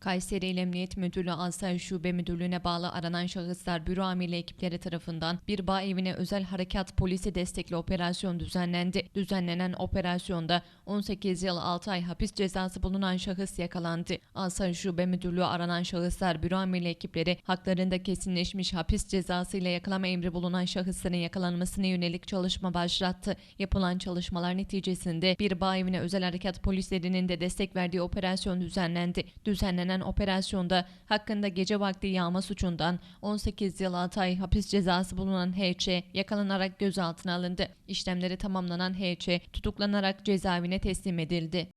Kayseri İl Emniyet Müdürlüğü Asayiş Şube Müdürlüğü'ne bağlı aranan şahıslar büro amirli ekipleri tarafından bir bağ evine özel harekat polisi destekli operasyon düzenlendi. Düzenlenen operasyonda 18 yıl 6 ay hapis cezası bulunan şahıs yakalandı. Asayiş Şube Müdürlüğü aranan şahıslar büro amirli ekipleri haklarında kesinleşmiş hapis cezası ile yakalama emri bulunan şahısların yakalanmasına yönelik çalışma başlattı. Yapılan çalışmalar neticesinde bir bağ evine özel harekat polislerinin de destek verdiği operasyon düzenlendi. Düzenlenen operasyonda hakkında gece vakti yağma suçundan 18 yıl 6 ay hapis cezası bulunan H.Ç. yakalanarak gözaltına alındı. İşlemleri tamamlanan H.Ç. tutuklanarak cezaevine teslim edildi.